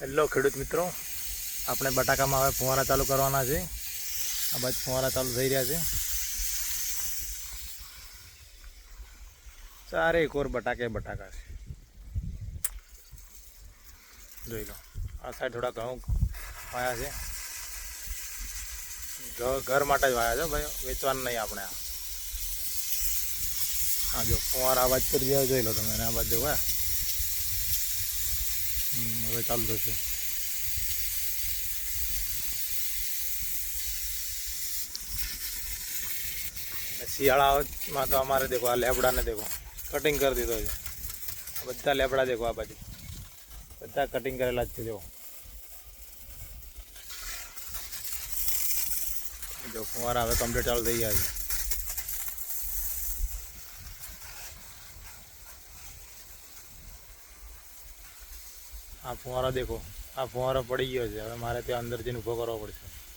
Hello ખેડૂત મિત્રો. આપણે બટાકામાં હવે ફુવારા ચાલુ કરવાના છે. આ બાજુ ફુવારા ચાલુ થઈ રહ્યા છે. ચારે કોર બટાકે બટાકા છે. જોઈ લો, આ સાઈડ થોડા ઘઉં વાયા છે. ઘર માટે જ વાયા છે ભાઈ વેચવાનું નહીં આપણે આ. જો ફુવારા અવાજ કરી રહ્યા જોઈ લો તમે આ બાજુ જોવા હવે ચાલુ થશે. શિયાળામાં તો અમારે દેખો, આ લેબડાને દેખો કટિંગ કરી દીધો છે. બધા લેબડા દેખો આ બાજુ. બધા કટિંગ કરેલા જ છે જો જો ફુવારા હવે કમ્પ્લીટ ચાલુ થઈ ગયા છે. આ ફુવારો દેખો. આ ફુવારો પડી ગયો છે. હવે મારે ત્યાં અંદર જઈને ઊભો કરવો પડશે.